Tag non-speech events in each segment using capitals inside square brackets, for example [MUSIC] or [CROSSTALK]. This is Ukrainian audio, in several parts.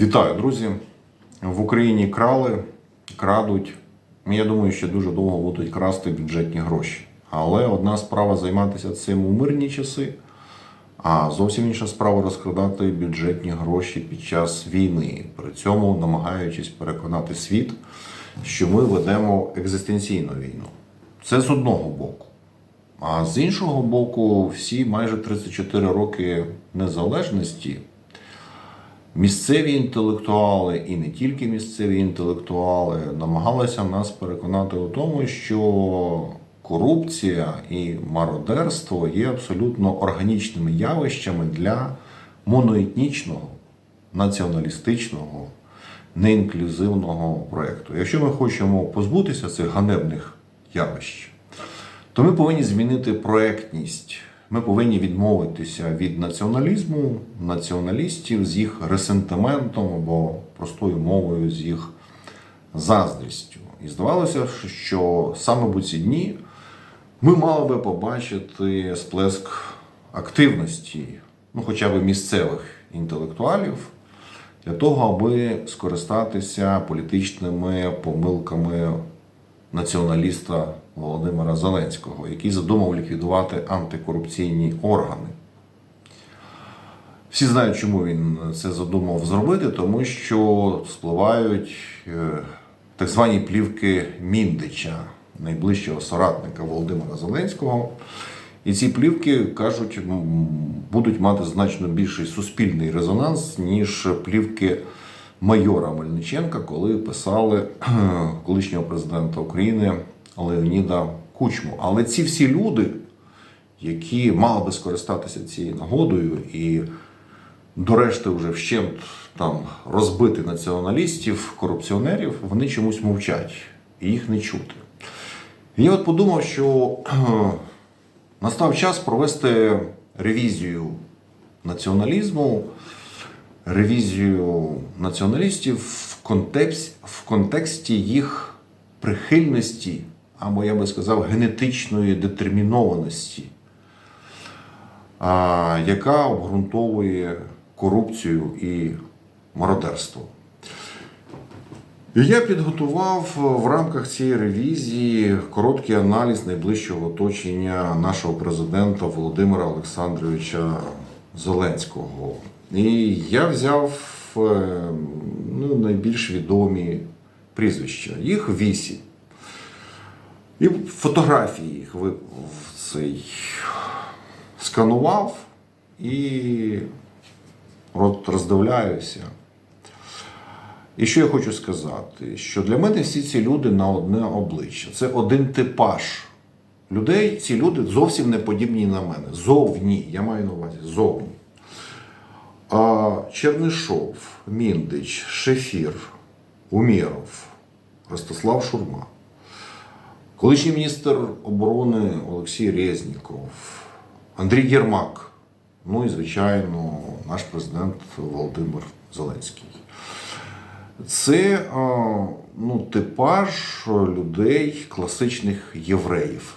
Вітаю, друзі! В Україні крали, крадуть. Я думаю, що дуже довго будуть красти бюджетні гроші. Але одна справа займатися цим у мирні часи, а зовсім інша справа розкрадати бюджетні гроші під час війни, при цьому намагаючись переконати світ, що ми ведемо екзистенційну війну. Це з одного боку. А з іншого боку, всі майже 34 роки незалежності місцеві інтелектуали і не тільки місцеві інтелектуали намагалися нас переконати у тому, що корупція і мародерство є абсолютно органічними явищами для моноетнічного, націоналістичного, неінклюзивного проєкту. Якщо ми хочемо позбутися цих ганебних явищ, то ми повинні змінити проектність. Ми повинні відмовитися від націоналізму, націоналістів з їх ресентиментом або простою мовою з їх заздрістю. І здавалося, що саме в ці дні ми мали би побачити сплеск активності, ну хоча б місцевих інтелектуалів, для того, аби скористатися політичними помилками націоналіста Володимира Зеленського, який задумав ліквідувати антикорупційні органи. Всі знають, чому він це задумав зробити, тому що спливають е, так звані плівки Міндича, найближчого соратника Володимира Зеленського. І ці плівки кажуть, будуть мати значно більший суспільний резонанс, ніж плівки майора Мельниченка, коли писали колишнього президента України Леоніда Кучму. Але ці всі люди, які мали би скористатися цією нагодою і до решти вже вщент там розбити націоналістів, корупціонерів, вони чомусь мовчать і їх не чути. І я от подумав, що [CLEARS THROAT] настав час провести ревізію націоналізму, ревізію націоналістів в контексті, в контексті їх прихильності, або я би сказав, генетичної детермінованості, яка обґрунтовує корупцію і мародерство. Я підготував в рамках цієї ревізії короткий аналіз найближчого оточення нашого президента Володимира Олександровича Зеленського. І я взяв е, ну, найбільш відомі прізвища. Їх вісім. І фотографії їх ви- цей сканував і роздивляюся. І що я хочу сказати? Що для мене всі ці люди на одне обличчя. Це один типаж людей. Ці люди зовсім не подібні на мене. Зовні. Я маю на увазі зовні. А Чернишов, Міндич, Шефір, Умєров, Ростислав Шурма, колишній міністр оборони Олексій Резніков, Андрій Єрмак, ну і, звичайно, наш президент Володимир Зеленський. Це ну, типаж людей класичних євреїв.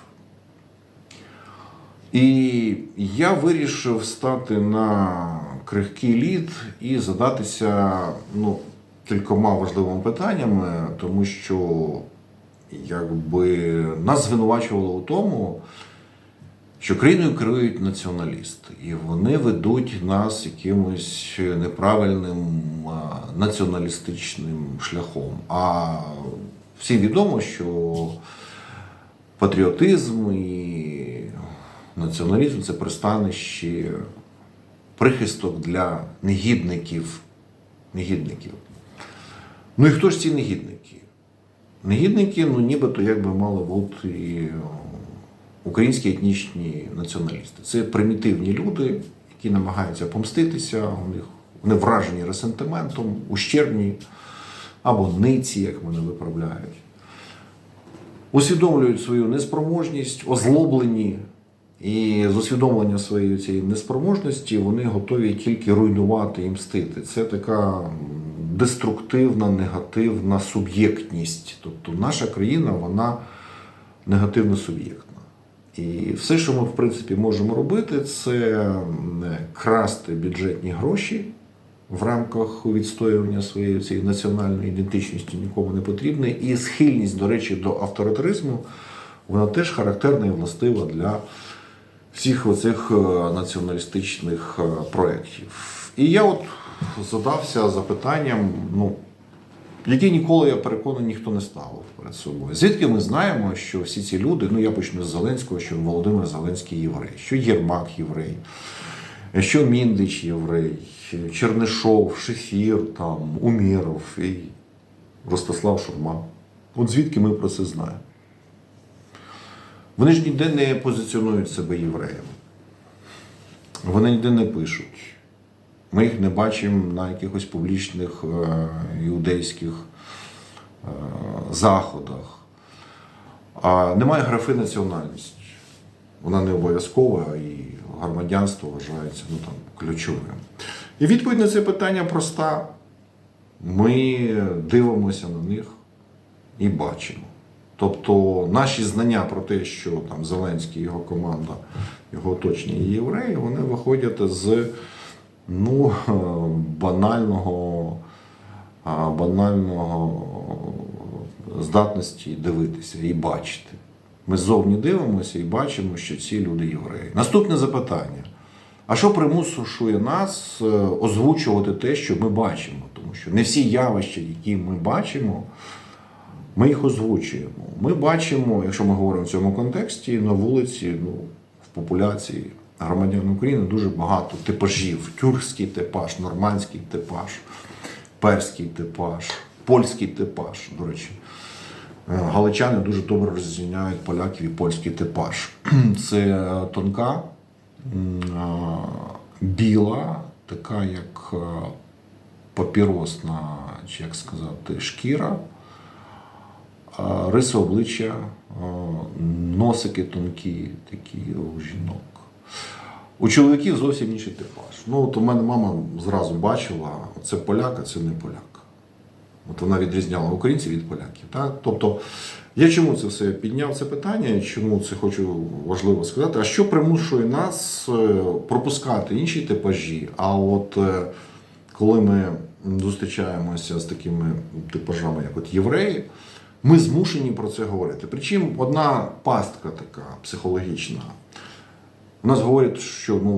І я вирішив стати на крихкий лід і задатися ну, кількома важливими питаннями, тому що якби нас звинувачували у тому, що країною керують націоналісти, і вони ведуть нас якимось неправильним націоналістичним шляхом. А всім відомо, що патріотизм і націоналізм це пристанище, прихисток для негідників. негідників. Ну і хто ж ці негідники? Негідники, ну нібито якби мали бути і, українські етнічні націоналісти. Це примітивні люди, які намагаються помститися, у них вони вражені ресентиментом, ущербні або ниці, як вони виправляють. Усвідомлюють свою неспроможність, озлоблені, і з усвідомлення своєї цієї неспроможності вони готові тільки руйнувати і мстити. Це така деструктивна, негативна суб'єктність. Тобто наша країна, вона негативно суб'єктна. І все, що ми, в принципі, можемо робити, це красти бюджетні гроші в рамках відстоювання своєї цієї національної ідентичності нікому не потрібне. І схильність, до речі, до авторитаризму, вона теж характерна і властива для всіх оцих е, націоналістичних е, проєктів. І я от задався запитанням, ну, які ніколи, я переконаний, ніхто не ставив перед собою. Звідки ми знаємо, що всі ці люди, ну я почну з Зеленського, що Володимир Зеленський єврей, що Єрмак єврей, що Міндич єврей, Чернишов, Шефір, там, Уміров і Ростислав Шурма. От звідки ми про це знаємо? Вони ж ніде не позиціонують себе євреями. Вони ніде не пишуть. Ми їх не бачимо на якихось публічних е, іудейських е, заходах. А немає графи національності. Вона не обов'язкова і громадянство вважається ну, там, ключовим. І відповідь на це питання проста. Ми дивимося на них і бачимо. Тобто наші знання про те, що там Зеленський, його команда, його оточення євреї, вони виходять з ну, е, банального, банального здатності дивитися і бачити. Ми ззовні дивимося і бачимо, що ці люди євреї. Наступне запитання. А що примушує нас е, озвучувати те, що ми бачимо? Тому що не всі явища, які ми бачимо, ми їх озвучуємо. Ми бачимо, якщо ми говоримо в цьому контексті, на вулиці, ну, в популяції громадян України дуже багато типажів: тюркський типаж, нормандський типаж, перський типаж, польський типаж. До речі, Е, галичани дуже добре розрізняють поляків і польський типаж. [CLEARS THROAT] Це е, тонка, біла, така як е, папіросна, чи як сказати, шкіра, риси обличчя, носики тонкі, такі у жінок. У чоловіків зовсім інший типаж. Ну, от у мене мама зразу бачила, це поляк, а це не поляк. От вона відрізняла українців від поляків. Так? Тобто, я чому це все підняв це питання, чому це хочу важливо сказати, а що примушує нас е, пропускати інші типажі? А от е, коли ми зустрічаємося з такими типажами, як от євреї, ми змушені про це говорити. Причому одна пастка така психологічна. У нас говорять, що ну,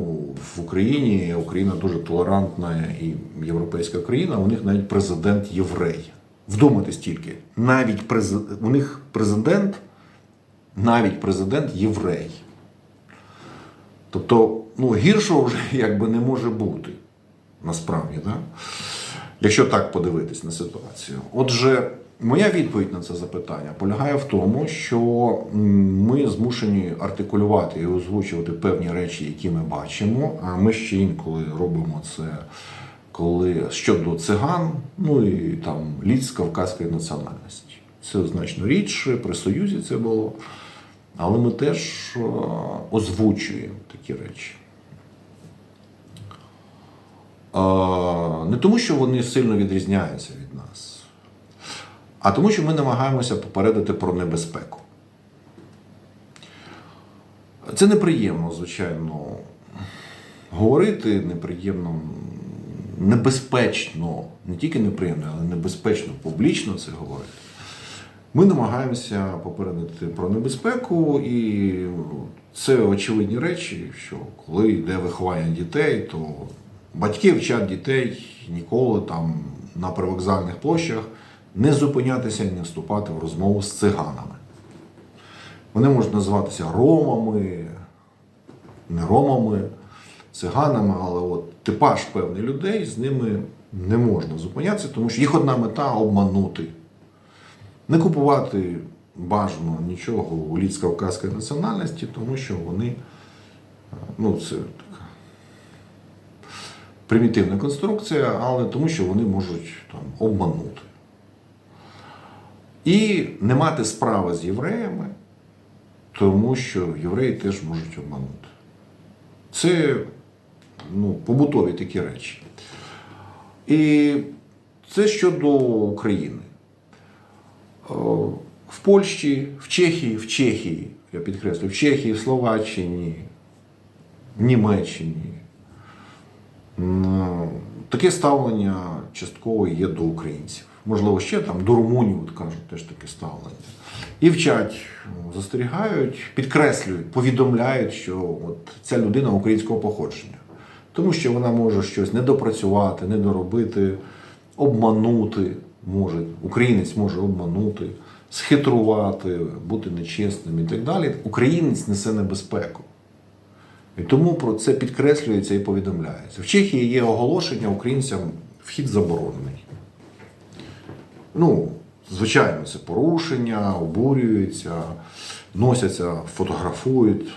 в Україні Україна дуже толерантна і європейська країна, у них навіть президент єврей. Вдумайтесь тільки, навіть през... у них президент, навіть президент єврей. Тобто, ну, гіршого вже [LAUGHS] якби не може бути насправді, да? якщо так подивитись на ситуацію. Отже, моя відповідь на це запитання полягає в тому, що ми змушені артикулювати і озвучувати певні речі, які ми бачимо. А ми ще інколи робимо це. Коли щодо циган, ну і там ліц кавказької національності. Це значно рідше, при Союзі це було. Але ми теж е, озвучуємо такі речі. Не тому, що вони сильно відрізняються від нас, а тому, що ми намагаємося попередити про небезпеку. Це неприємно, звичайно, говорити, неприємно, небезпечно, не тільки неприємно, але небезпечно публічно це говорити. Ми намагаємося попередити про небезпеку, і це очевидні речі, що коли йде виховання дітей, то батьки вчать дітей ніколи там на привокзальних площах не зупинятися і не вступати в розмову з циганами. Вони можуть називатися ромами, не ромами, циганами, але от типаж певних людей з ними не можна зупинятися, тому що їх одна мета обманути. Не купувати бажано нічого у ліц кавказької національності, тому що вони, е, ну, це така примітивна конструкція, але тому що вони можуть там, обманути. І не мати справи з євреями, тому що євреї теж можуть обманути. Це ну, побутові такі речі. І це щодо України. В Польщі, в Чехії, в Чехії, я підкреслю, в Чехії, в Словаччині, в Німеччині, таке ставлення частково є до українців. Можливо, ще там до румунів от кажуть теж таке ставлення. І вчать, застерігають, підкреслюють, повідомляють, що от ця людина українського походження. Тому що вона може щось недопрацювати, недоробити, обманути може. Українець може обманути, схитрувати, бути нечесним і так далі. Українець несе небезпеку. І тому про це підкреслюється і повідомляється. В Чехії є оголошення українцям вхід заборонений. Ну, звичайно, це порушення, обурюються, носяться, фотографують,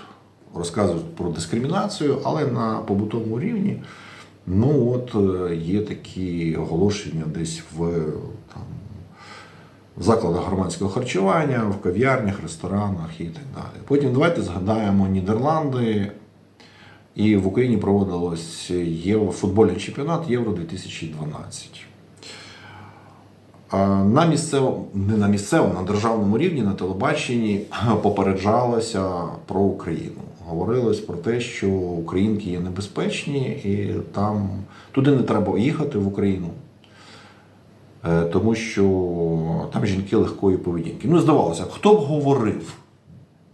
розказують про дискримінацію, але на побутовому рівні ну, от, е, є такі оголошення десь в, там, в закладах громадського харчування, в кав'ярнях, ресторанах і так далі. Потім давайте згадаємо Нідерланди. І в Україні проводилось футбольний чемпіонат Євро 2012. На місцевому, не на місцевому, на державному рівні, на телебаченні [LAUGHS] попереджалося про Україну. Говорилось про те, що українки є небезпечні, і там туди не треба їхати в Україну, е, тому що там жінки легкої поведінки. Ну, здавалося, хто б говорив?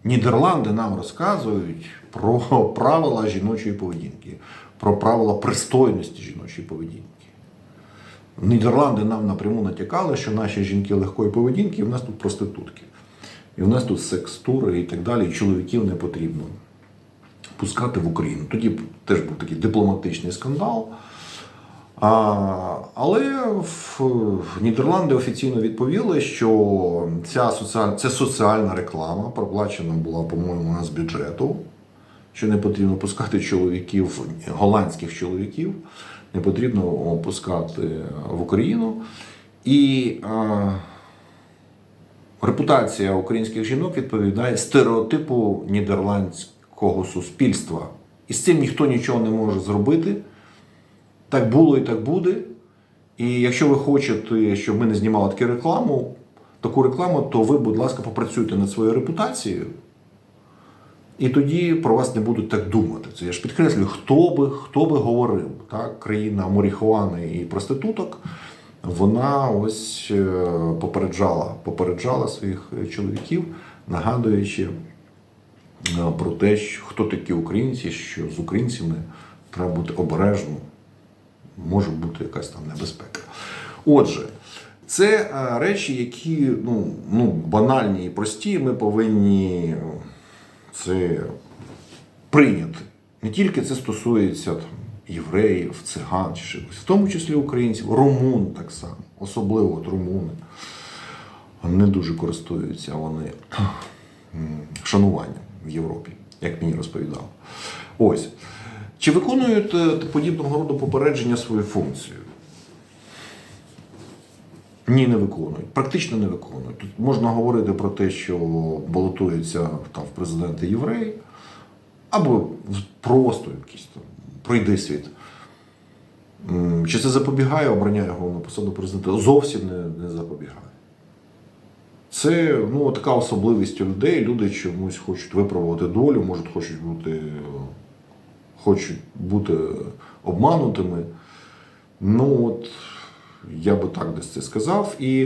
Нідерланди нам розказують про [LAUGHS] правила жіночої поведінки, про правила пристойності жіночої поведінки. Нідерланди нам напряму натякали, що наші жінки легкої поведінки, і в нас тут проститутки. І в нас тут секс-тури і так далі, і чоловіків не потрібно пускати в Україну. Тоді теж був такий дипломатичний скандал. А, але в, в Нідерланди офіційно відповіли, що ця соціаль, це соціальна реклама, проплачена була, по-моєму, з бюджету, що не потрібно пускати чоловіків, голландських чоловіків, не потрібно пускати в Україну. І а, репутація українських жінок відповідає стереотипу нідерландського суспільства. І з цим ніхто нічого не може зробити. Так було і так буде. І якщо ви хочете, щоб ми не знімали таку рекламу, таку рекламу, то ви, будь ласка, попрацюйте над своєю репутацією. І тоді про вас не будуть так думати. Це я ж підкреслюю, хто би, хто би говорив, так? країна моріхуани і проституток, вона ось е, попереджала, попереджала своїх чоловіків, нагадуючи е, про те, що хто такі українці, що з українцями треба бути обережним може бути якась там небезпека. Отже, це е, речі, які ну, ну, банальні і прості, ми повинні це прийняти. Не тільки це стосується там, євреїв, циган чи чогось, в тому числі українців, румун так само, особливо от румуни. Не дуже користуються вони шануванням в Європі, як мені розповідали. Ось. Чи виконують подібного роду попередження свою функцію? Ні, не виконують. Практично не виконують. Тут можна говорити про те, що балотуються там в президенти євреї, або просто якийсь там пройди світ. Чи це запобігає обрання його на посаду президента? Зовсім не, не запобігає. Це ну, така особливість у людей. Люди чомусь хочуть виправити долю, може, хочуть бути хочуть бути обманутими. Ну, от, я би так десь це сказав. І,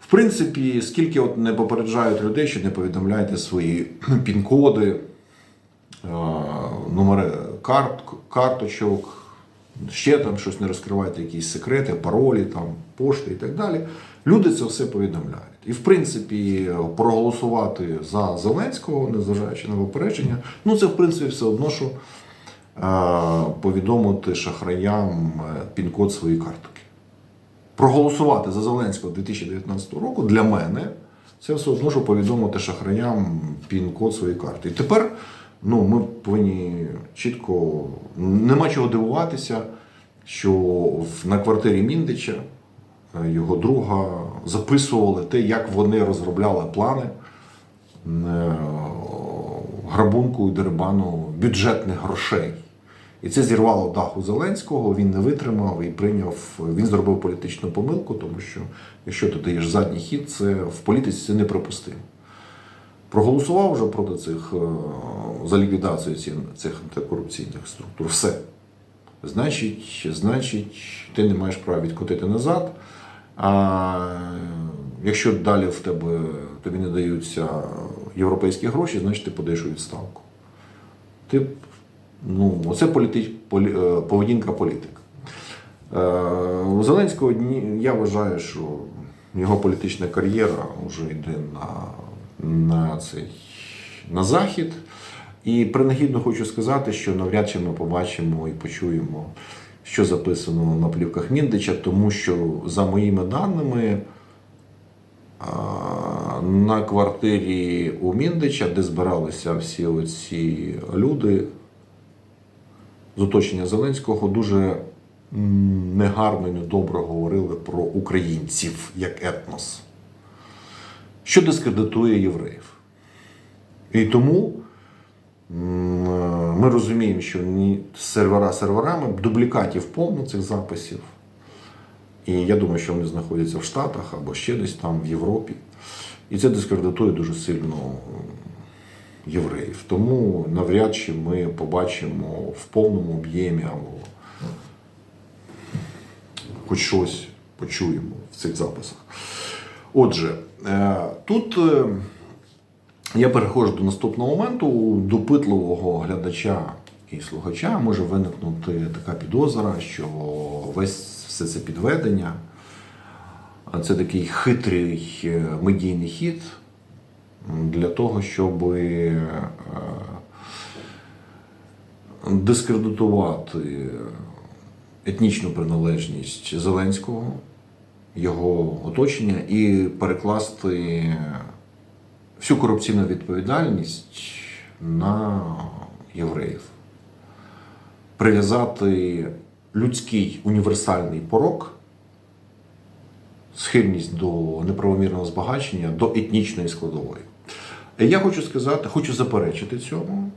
в принципі, скільки от не попереджають людей, що не повідомляйте свої [CLEARS THROAT] пін-коди, е, номери карт, карточок, ще там щось не розкривайте, якісь секрети, паролі, там, пошти і так далі. Люди це все повідомляють. І, в принципі, проголосувати за Зеленського, незважаючи на попередження, ну це в принципі все одно, що е, повідомити шахраям е, пін-код своєї картки. Проголосувати за Зеленського 2019 року для мене це все одно, що повідомити шахраям пін-код своєї карти. І тепер ну, ми повинні чітко, нема чого дивуватися, що на квартирі Міндича е, його друга записували те, як вони розробляли плани е, грабунку і дерибану бюджетних грошей. І це зірвало дах у Зеленського, він не витримав і прийняв, він зробив політичну помилку, тому що якщо ти даєш задній хід, це в політиці це неприпустимо. Проголосував вже проти цих е, за ліквідацію ці- цих антикорупційних структур. Все. значить, значить, ти не маєш права відкотити назад. А якщо далі в тебе тобі не даються європейські гроші, значить ти подаєш у відставку. Ти, ну, оце політич, полі, е, поведінка політика. Е, У Зеленського я вважаю, що його політична кар'єра вже йде на, на, цей, на захід. І принагідно хочу сказати, що навряд чи ми побачимо і почуємо, що записано на плівках Міндича, тому що, за моїми даними, на квартирі у Міндича, де збиралися всі оці люди з оточення Зеленського, дуже негарно і недобре говорили про українців як етнос, що дискредитує євреїв. І тому ми розуміємо, що сервера серверами, дублікатів повно цих записів. І я думаю, що вони знаходяться в Штатах або ще десь там, в Європі. І це дискредитує дуже сильно євреїв. Тому навряд чи ми побачимо в повному об'ємі або хоч щось почуємо в цих записах. Отже, е, тут е, я переходжу до наступного моменту. Допитливого глядача і слухача може виникнути така підозра, що весь все це підведення це такий хитрий е, медійний хід для того, щоб е, дискредитувати етнічну приналежність Зеленського, його оточення і перекласти всю корупційну відповідальність на євреїв. Прив'язати людський універсальний порок, схильність до неправомірного збагачення, до етнічної складової. Я хочу сказати, хочу заперечити цьому.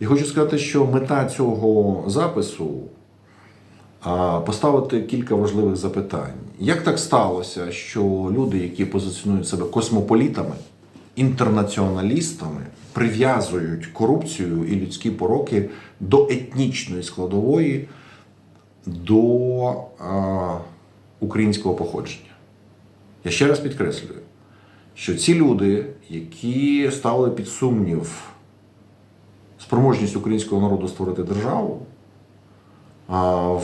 І хочу сказати, що мета цього запису поставити кілька важливих запитань. Як так сталося, що люди, які позиціонують себе космополітами, інтернаціоналістами, прив'язують корупцію і людські пороки до етнічної складової, до а, українського походження? Я ще раз підкреслюю, що ці люди, які ставили під сумнів спроможність українського народу створити державу,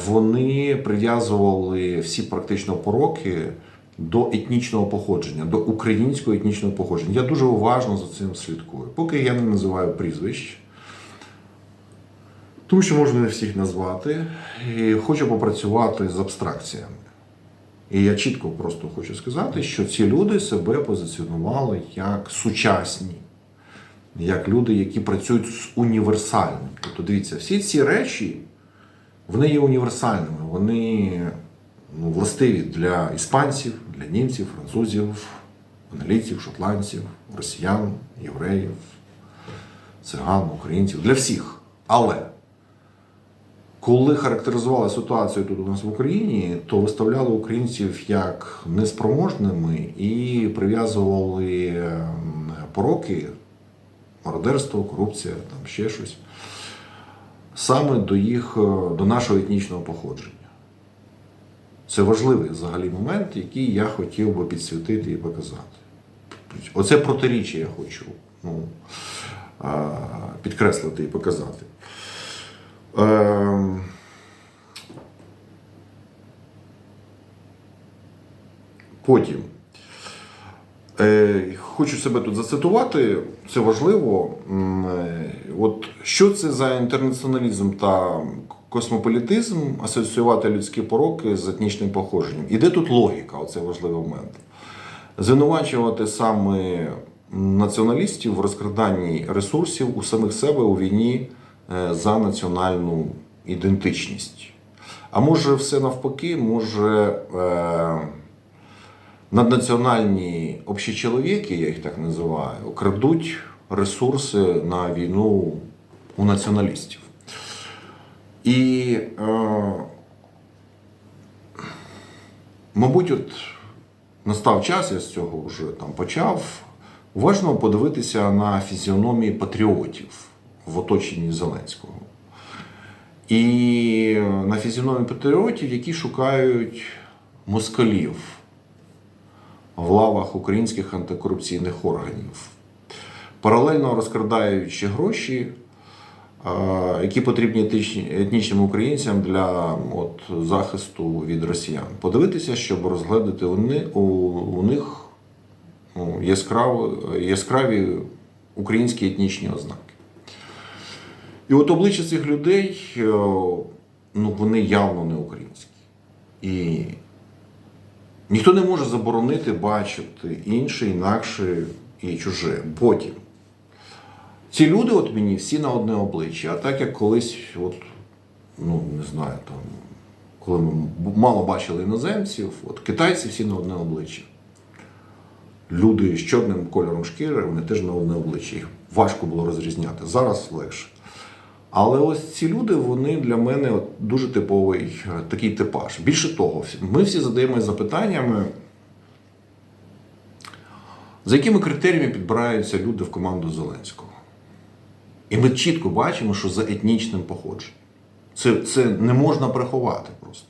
вони прив'язували всі практично пороки до етнічного походження, до українського етнічного походження. Я дуже уважно за цим слідкую. Поки я не називаю прізвищ, тому що можна не всіх назвати, і хочу попрацювати з абстракціями. І я чітко просто хочу сказати, що ці люди себе позиціонували як сучасні, як люди, які працюють з універсальним. Тобто, дивіться, всі ці речі вони є універсальними, вони ну, властиві для іспанців, для німців, французів, англійців, шотландців, росіян, євреїв, циган, українців, для всіх. Але коли характеризували ситуацію тут у нас в Україні, то виставляли українців як неспроможними і прив'язували ем, пороки, мародерство, корупція, там ще щось, саме до їх, е, до нашого етнічного походження. Це важливий взагалі момент, який я хотів би підсвітити і показати. Оце протиріччя я хочу ну, підкреслити і показати. Ем, Потім. Е, Хочу себе тут зацитувати, це важливо. Е, От що це за інтернаціоналізм та космополітизм асоціювати людські пороки з етнічним походженням? І де тут логіка? Оце важливий момент. Звинувачувати саме націоналістів в розкраданні ресурсів у самих себе у війні за національну ідентичність. А може, все навпаки, може. Е, наднаціональні общечоловіки, я їх так називаю, крадуть ресурси на війну у націоналістів. І, е, мабуть, от настав час, я з цього вже там почав, уважно подивитися на фізіономії патріотів в оточенні Зеленського. і на фізіономії патріотів, які шукають москалів в лавах українських антикорупційних органів, паралельно розкрадаючи гроші, е, які потрібні етнічним українцям для от, захисту від росіян. Подивитися, щоб розглядати у, у, у них ну, яскраві, яскраві українські етнічні ознаки. І от обличчя цих людей, е, ну, вони явно не українські. І ніхто не може заборонити бачити інше, інакше і чуже. Потім. Ці люди, от мені, всі на одне обличчя, а так як колись, от, ну, не знаю, там, коли ми мало бачили іноземців, от китайці всі на одне обличчя. Люди з чорним кольором шкіри, вони теж на одне обличчя. Їх важко було розрізняти. Зараз легше. Але ось ці люди, вони для мене от дуже типовий е, такий типаж. Більше того, ми всі задаємось запитаннями, за якими критеріями підбираються люди в команду Зеленського. І ми чітко бачимо, що за етнічним походженням. Це, це не можна приховати просто.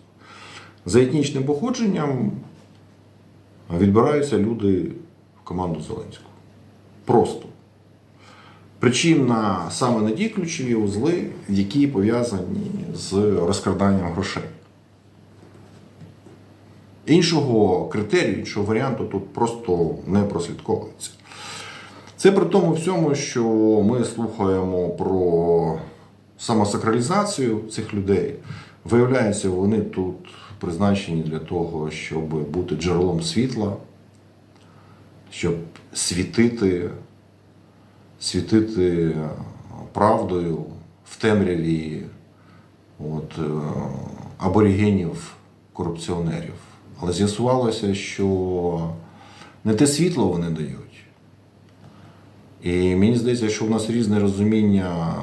За етнічним походженням відбираються люди в команду Зеленського. Просто. Причому на саме на ті ключові узли, які пов'язані з розкраданням грошей. Іншого критерію, іншого варіанту тут просто не прослідковується. Це при тому всьому, що ми слухаємо про самосакралізацію цих людей. Виявляється, вони тут призначені для того, щоб бути джерелом світла, щоб світити, світити правдою в темряві от, е, аборигенів корупціонерів. Але з'ясувалося, що не те світло вони дають. І мені здається, що в нас різне розуміння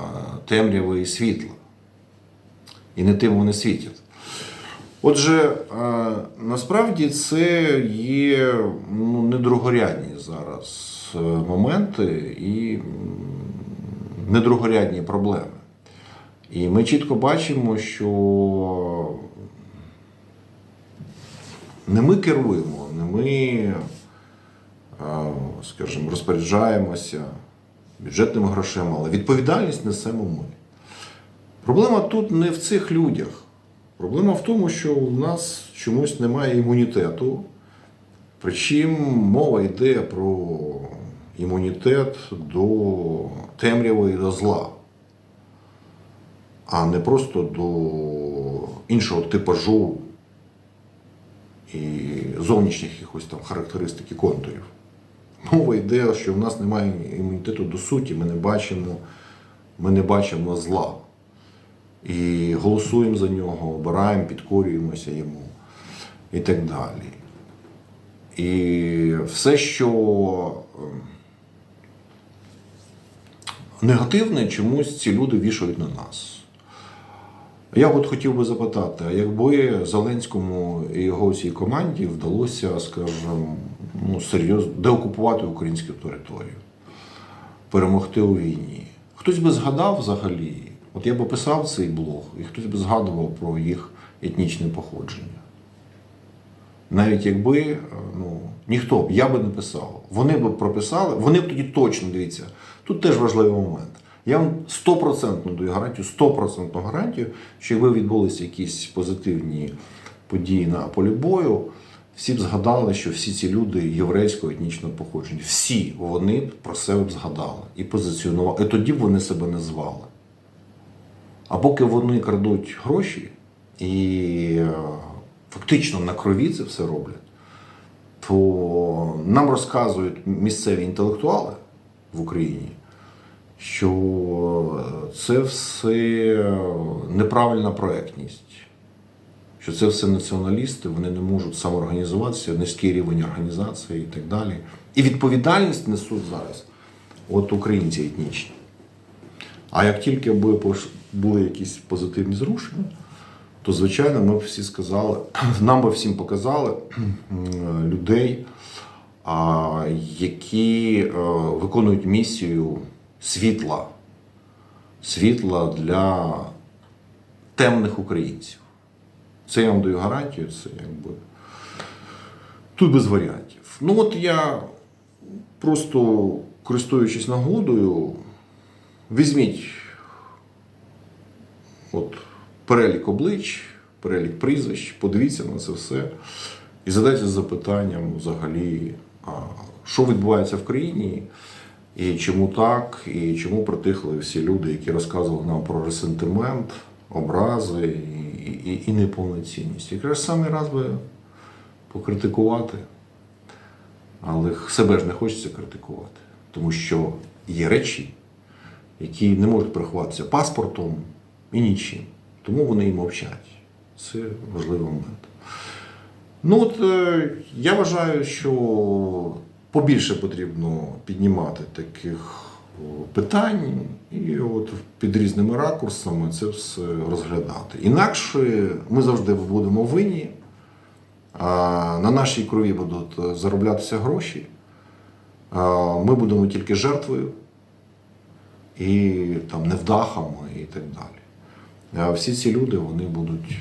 темряви і світла. І не тим вони світять. Отже, е, насправді це є ну, не другорядні зараз е, моменти і недругорядні проблеми. І ми чітко бачимо, що не ми керуємо, не ми, е, скажімо, розпоряджаємося бюджетними грошима, але відповідальність несемо ми. Проблема тут не в цих людях. Проблема в тому, що у нас чомусь немає імунітету. Причому мова йде про імунітет до темряви і до зла, а не просто до іншого типажу і зовнішніх якихось там характеристик і контурів. Мова йде, що в нас немає імунітету до суті, ми не бачимо, ми не бачимо зла. І голосуємо за нього, обираємо, підкорюємося йому і так далі. І все, що ем, негативне, чомусь ці люди вішають на нас. Я от хотів би запитати, а якби Зеленському і його всій команді вдалося, скажімо, ну, серйозно деокупувати українську територію, перемогти у війні, хтось би згадав взагалі, от я би писав цей блог, і хтось би згадував про їх етнічне походження. Навіть якби е, ну, ніхто б, я би не писав. Вони б прописали, вони б тоді точно дивіться. Тут теж важливий момент. Я вам стопроцентно даю гарантію, стопроцентну гарантію, що якби відбулися якісь позитивні події на полі бою, всі б згадали, що всі ці люди єврейського етнічного походження. Всі вони б про себе б згадали і позиціонували. І тоді б вони себе не звали. А поки вони крадуть гроші і е, фактично на крові це все роблять, то нам розказують місцеві інтелектуали в Україні, що це все неправильна проектність, що це все націоналісти, вони не можуть самоорганізуватися, низький рівень організації і так далі. І відповідальність несуть зараз от українці етнічні. А як тільки були якісь позитивні зрушення, то звичайно ми б всі сказали, [CLEARS THROAT] нам би всім показали [CLEARS THROAT] людей, які е, виконують місію світла, світла для темних українців. Це я вам даю гарантію, це якби. Тут без варіантів. Ну от я просто користуючись нагодою, візьміть от перелік облич, перелік прізвищ, подивіться на це все і задайте запитанням взагалі, а, що відбувається в країні, і чому так, і чому притихли всі люди, які розказували нам про ресентимент, образи і, і, і неповноцінність. Якраз саме раз би покритикувати. Але себе ж не хочеться критикувати, тому що є речі, які не можуть приховатися паспортом і нічим. Тому вони і мовчать. Це важливий момент. Ну от е, я вважаю, що побільше потрібно піднімати таких питань і от під різними ракурсами це все розглядати. Інакше ми завжди будемо винні, а на нашій крові будуть е, зароблятися гроші, ми будемо тільки жертвою і там невдахами і так далі. А всі ці люди вони будуть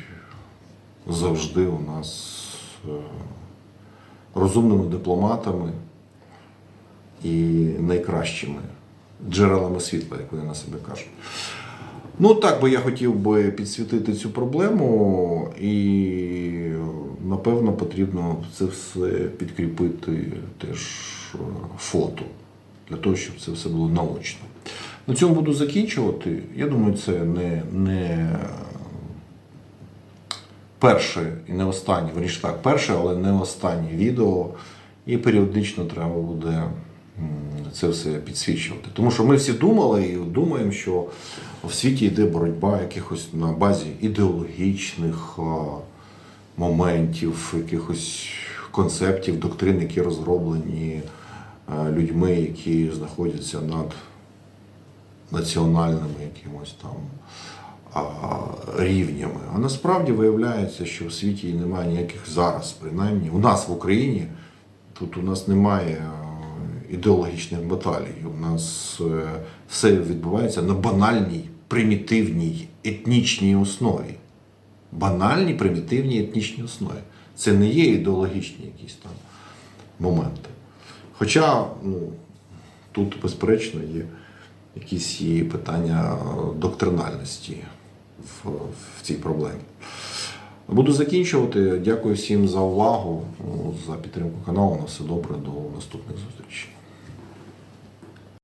завжди у нас е, розумними дипломатами і найкращими джерелами світла, як вони на себе кажуть. Ну так би я хотів би підсвітити цю проблему, і напевно потрібно це все підкріпити теж е, фото для того, щоб це все було наочно. На цьому буду закінчувати. Я думаю, це не, не перше і не останнє, верніше так, перше, але не останнє відео. І періодично треба буде це все підсвічувати. Тому що ми всі думали і думаємо, що в світі йде боротьба якихось на базі ідеологічних моментів, якихось концептів, доктрин, які розроблені людьми, які знаходяться над національними якимось там рівнями. А насправді виявляється, що в світі немає ніяких зараз, принаймні, у нас в Україні тут у нас немає ідеологічних баталій. У нас е, все відбувається на банальній, примітивній етнічній основі. Банальній, примітивній етнічній основі. Це не є ідеологічні якісь там моменти. Хоча ну, тут, безперечно, є якісь є питання доктринальності в, в цій проблемі. Буду закінчувати. Дякую всім за увагу, за підтримку каналу. На все добре, до наступних зустрічей.